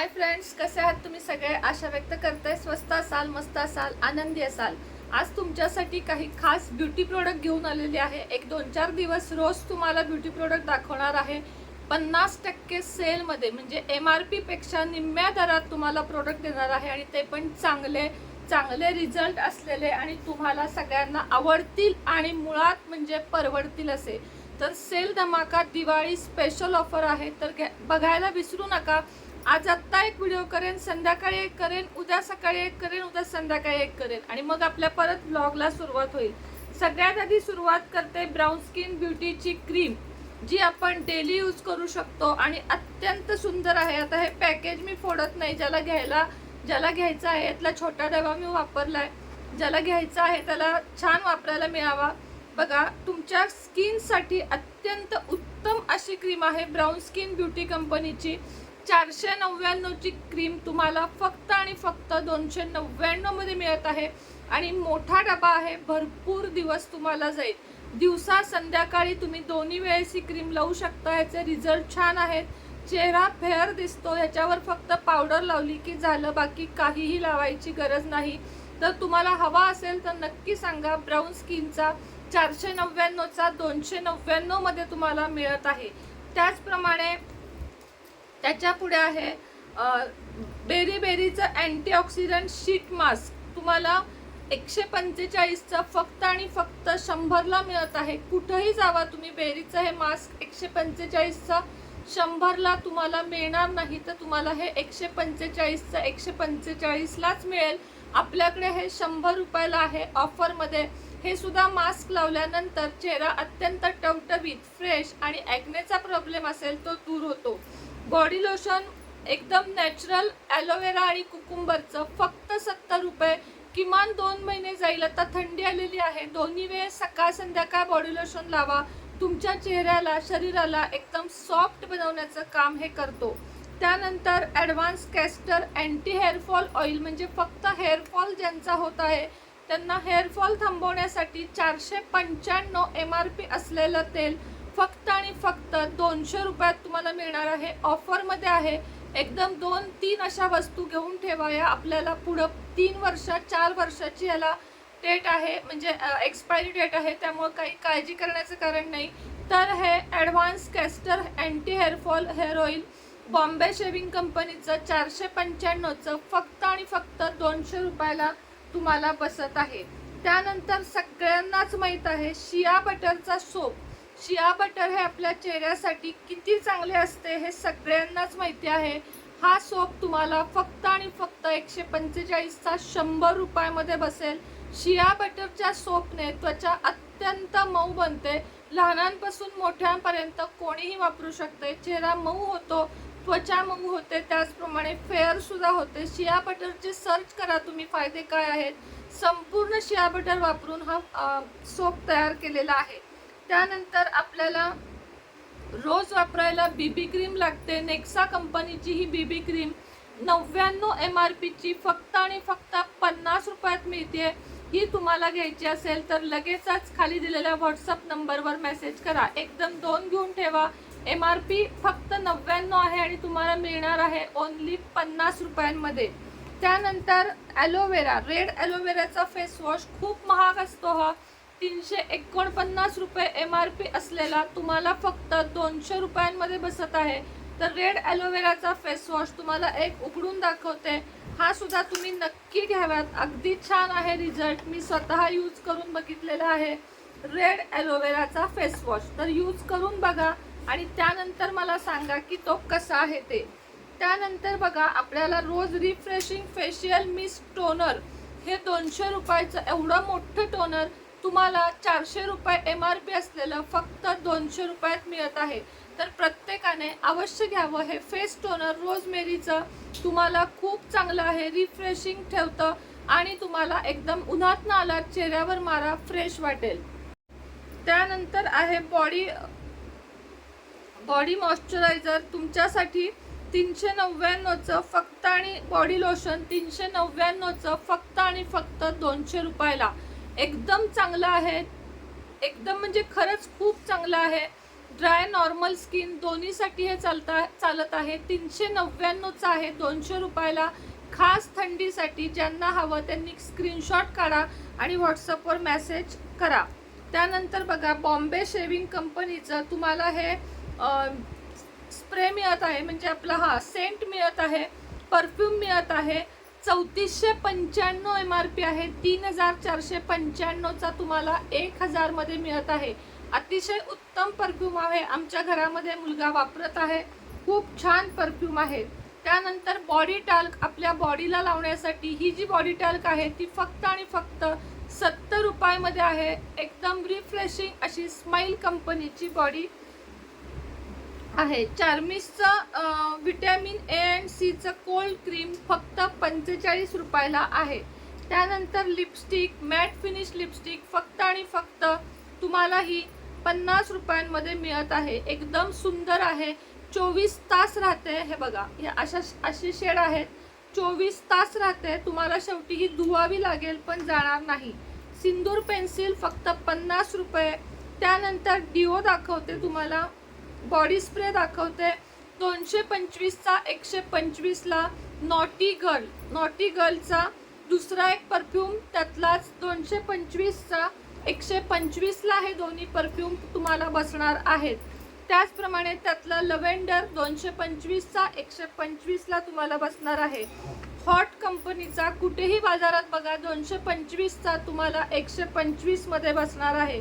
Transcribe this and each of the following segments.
Hi friends कसे आहात तुम्ही सगळे? आशा व्यक्त करताय. स्वस्त असाल मस्त असाल आनंदी असाल. आज तुमच्यासाठी काही खास ब्युटी प्रोडक्ट घेऊन आलेले आहे. एक दोन चार दिवस रोज तुम्हाला ब्युटी प्रोडक्ट दाखवणार आहे. पन्नास टक्के सेलमध्ये म्हणजे एम आर पीपेक्षा निम्म्या दरात तुम्हाला प्रोडक्ट देणार आहे आणि ते पण चांगले चांगले रिझल्ट असलेले आणि तुम्हाला सगळ्यांना आवडतील आणि मुळात म्हणजे परवडतील असे. तर सेल धमाका दिवाळी स्पेशल ऑफर आहे. तर घ्या- बघायला विसरू नका. आज आत्ता एक व्हिडिओ करेन संध्याकाळी एक करेन उद्या सकाळी एक करेन उद्या संध्याकाळी एक करेन. आणि मग आपल्या परत ब्लॉगला सुरुवात होईल. सगळ्यात आधी सुरुवात करते ब्राऊन स्किन ब्युटीची क्रीम जी आपण डेली यूज करू शकतो आणि अत्यंत सुंदर आहे. आता हे पॅकेज मी फोडत नाही. ज्याला घ्यायला ज्याला घ्यायचं आहे यातला छोटा डबा मी वापरला आहे ज्याला घ्यायचा आहे त्याला छान वापरायला मिळावा. बघा तुमच्या स्किनसाठी अत्यंत उत्तम अशी क्रीम आहे ब्राऊन स्किन ब्युटी कंपनीची चारशे नव्याण्णवची क्रीम तुम्हाला फक्त आणि फक्त दोनशे नव्याण्णवमध्ये मिळत आहे. आणि मोठा डबा आहे भरपूर दिवस तुम्हाला जाईल. दिवसा संध्याकाळी तुम्ही दोन्ही वेळेस ही क्रीम लावू शकता. याचे रिझल्ट छान आहेत. चेहरा फेअर दिसतो. याच्यावर फक्त पावडर लावली की झालं. बाकी काहीही लावायची गरज नाही. तर तुम्हाला हवा असेल तर नक्की सांगा. ब्राऊन स्किनचा चारशे नव्याण्णवचा दोनशे नव्याण्णवमध्ये तुम्हाला मिळत आहे. त्याचप्रमाणे त्याच्या पुढे आहे बेरी बेरीचं अँटीऑक्सिडंट शीट मास्क. तुम्हाला एकशे पंचेचाळीसचं फक्त आणि फक्त शंभरला मिळत आहे. कुठंही जावा तुम्ही बेरीचं हे मास्क एकशे पंचेचाळीसचं शंभरला तुम्हाला मिळणार नाही तर तुम्हाला हे एकशे पंचेचाळीसचं एकशे पंचेचाळीसलाच मिळेल. आपल्याकडे हे शंभर रुपयाला आहे ऑफरमध्ये. हे सुद्धा मास्क लावल्यानंतर चेहरा अत्यंत टवटवीत फ्रेश आणि ॲग्नेचा प्रॉब्लेम असेल तो दूर होतो. बॉडी लोशन एकदम नॅचरल ॲलोवेरा आणि कुकुंबरचं फक्त सत्तर रुपये किमान दोन महिने जाईल. आता थंडी आलेली आहे. दोन्ही वेळेस सकाळ संध्याकाळ बॉडी लोशन लावा. तुमच्या चेहऱ्याला शरीराला एकदम सॉफ्ट बनवण्याचं काम हे करतो. त्यानंतर advance castor anti hair fall oil म्हणजे फक्त हेअरफॉल ज्यांचा होत आहे त्यांना हेअरफॉल थांबवण्यासाठी चारशे पंच्याण्णव एम आर पी असलेलं तेल फक्त आणि फक्त दोनशे रुपयात तुम्हाला मिळणार आहे. ऑफरमध्ये आहे. एकदम दोन तीन अशा वस्तू घेऊन ठेवा या. आपल्याला पुढं तीन वर्ष चार वर्षाची याला डेट आहे. म्हणजे एक्सपायरी डेट आहे. त्यामुळे काही काळजी करण्याचं कारण नाही. तर हे advance castor anti hair fall hair oil Bombay shaving कंपनीचं चारशे पंच्याण्णवचं फक्त आणि फक्त दोनशे रुपयाला तुम्हाला बसत आहे. त्यानंतर सगळ्यांनाच माहीत आहे शिया बटरचा सोप शिया बटर हे आपल्या चेहऱ्यासाठी किती चांगले असते हे सगळ्यांनाच माहिती आहे. हा सोप तुम्हाला फक्त आणि फक्त एकशे पंचेचाळीसचा शंभर रुपयामध्ये बसेल. शिया बटरच्या सोपने त्वचा अत्यंत मऊ बनते. लहानांपासून मोठ्यांपर्यंत कोणीही वापरू शकते. चेहरा मऊ होतो त्वचा मऊ होते त्याचप्रमाणे फेअरसुद्धा होते. शिया बटरचे सर्च करा तुम्ही फायदे काय आहेत. संपूर्ण शिया बटर वापरून हा सोप तयार केलेला आहे. त्यानंतर आपल्याला रोज वापरायला बीबी क्रीम लागते. नेक्सा कंपनीची ही बीबी क्रीम नव्याण्णव एम आर पीची फक्त आणि फक्त पन्नास रुपयात मिळते ही तुम्हाला घ्यायची असेल तर लगेचच खाली दिलेल्या व्हॉट्सअप नंबरवर मेसेज करा. एकदम दोन घेऊन ठेवा. एम आर पी फक्त नव्याण्णव आहे आणि तुम्हाला मिळणार आहे ओनली पन्नास रुपयांमध्ये. त्यानंतर ॲलोवेरा रेड ॲलोवेराचा फेस वॉश खूप महाग असतो हा. तीनशे एकोणपन्नास रुपये एम आर पी असलेला तुम्हाला फक्त दोनशे रुपयांमध्ये बसत आहे. तर रेड ॲलोवेराचा फेस वॉश तुम्हाला एक उघडून दाखवते. हा सुद्धा तुम्ही नक्की घ्याव्यात. अगदी छान आहे रिझल्ट. मी स्वतः यूज करून बघितलेला आहे. रेड ॲलोवेराचा फेस वॉश. तर यूज करून बघा आणि त्यानंतर मला सांगा की तो कसा आहे ते. त्यानंतर बघा आपल्याला रोज रिफ्रेशिंग फेशियल मिस्ट टोनर हे दोनशे रुपयाचं एवढं मोठं टोनर तुम्हाला चारशे रुपये एम आर पी असलेलं फक्त दोनशे रुपयात मिळत आहे. तर प्रत्येकाने अवश्य घ्यावं. हे फेस टोनर रोजमेरीचं तुम्हाला खूप चांगलं आहे. रिफ्रेशिंग ठेवतं आणि तुम्हाला एकदम उन्हात आला चेहऱ्यावर मारा फ्रेश वाटेल. त्यानंतर आहे बॉडी बॉडी मॉइश्चरायझर तुमच्यासाठी तीनशे नव्याण्णवचं फक्त आणि बॉडी लोशन तीनशे नव्याण्णवचं फक्त आणि फक्त दोनशे रुपयाला. एकदम चांगलं आहे. एकदम म्हणजे खरंच खूप चांगलं आहे. ड्राय नॉर्मल स्किन दोन्हीसाठी हे चालता चालत आहे. तीनशे नव्याण्णवचं आहे. दोनशे रुपयाला खास थंडीसाठी ज्यांना हवं त्यांनी स्क्रीनशॉट काढा आणि व्हॉट्सअपवर मेसेज करा. त्यानंतर बघा बॉम्बे शेविंग कंपनीचं तुम्हाला हे स्प्रे मिळत आहे. म्हणजे आपला हा सेंट मिळत आहे. परफ्यूम मिळत आहे. चौतीसशे पंच्याण्णव एम आर पी आहे. तीन हजार चारशे पंच्याण्णवचा तुम्हाला एक हजारमध्ये मिळत आहे. अतिशय उत्तम परफ्यूम आहे. आमच्या घरामध्ये मुलगा वापरत आहे. खूप छान परफ्यूम आहे. त्यानंतर बॉडी टाल्क आपल्या बॉडीला लावण्यासाठी ही जी बॉडी टाल्क आहे ती फक्त आणि फक्त सत्तर रुपयामध्ये आहे. एकदम रिफ्रेशिंग अशी स्माईल कंपनीची बॉडी आहे. चार्मिसचं व्हिटॅमिन ए अँड सीचं कोल्ड क्रीम फक्त पंचेचाळीस रुपयाला आहे. त्यानंतर लिपस्टिक मॅट फिनिश लिपस्टिक फक्त आणि फक्त तुम्हाला ही पन्नास रुपयांमध्ये मिळत आहे. एकदम सुंदर आहे. चोवीस तास राहते. हे बघा या अशा अशी शेड आहेत. चोवीस तास राहते. तुम्हाला शेवटी ही धुवावी लागेल पण जाणार नाही. सिंदूर पेन्सिल फक्त पन्नास रुपये. त्यानंतर डिओ दाखवते तुम्हाला. बॉडी स्प्रे दाखवते. दोनशे पंचवीसचा एकशे पंचवीसला नॉटी गर्ल. नॉटी गर्लचा दुसरा एक परफ्यूम त्यातलाच दोनशे पंचवीसचा एकशे पंचवीसला हे दोन्ही परफ्यूम तुम्हाला बसणार आहेत. त्याचप्रमाणे त्यातला लव्हेंडर दोनशे पंचवीसचा एकशे पंचवीसला तुम्हाला बसणार आहे. हॉट कंपनीचा कुठेही बाजारात बघा दोनशे पंचवीसचा तुम्हाला एकशे पंचवीसमध्ये बसणार आहे.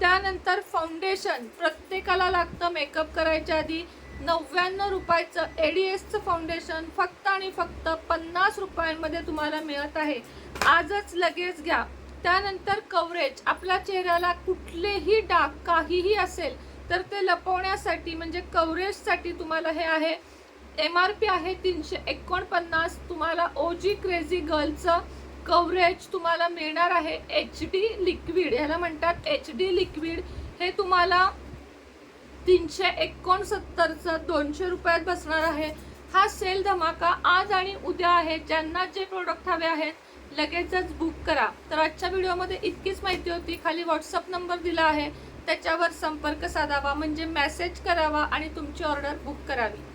त्यानंतर फाउंडेशन प्रत्येकाला लागतं मेकअप करायच्या आधी नव्याण्णव रुपयाचं ए डी एसचं फाउंडेशन फक्त आणि फक्त पन्नास रुपयांमध्ये तुम्हाला मिळत आहे. आजच लगेच घ्या. त्यानंतर कवरेज आपल्या चेहऱ्याला कुठलेही डाग काहीही असेल तर ते लपवण्यासाठी म्हणजे कवरेजसाठी तुम्हाला हे आहे. एम आर पी आहे तीनशे एकोणपन्नास तुम्हाला ओ जी क्रेझी गर्लचं कव्हरेज तुम्हाला मिळणार आहे एच डी लिक्विड ह्याला म्हणतात एच डी लिक्विड हे तुम्हाला तीनशे एकोणसत्तरचं दोनशे रुपयात बसणार आहे. हा सेल धमाका आज आणि उद्या आहे. ज्यांना जे प्रोडक्ट हवे आहेत लगेचच बुक करा. तर आजच्या व्हिडिओमध्ये इतकीच माहिती होती. खाली व्हॉट्सअप नंबर दिला आहे. त्याच्यावर संपर्क साधावा म्हणजे मेसेज करावा आणि तुमची ऑर्डर बुक करावी.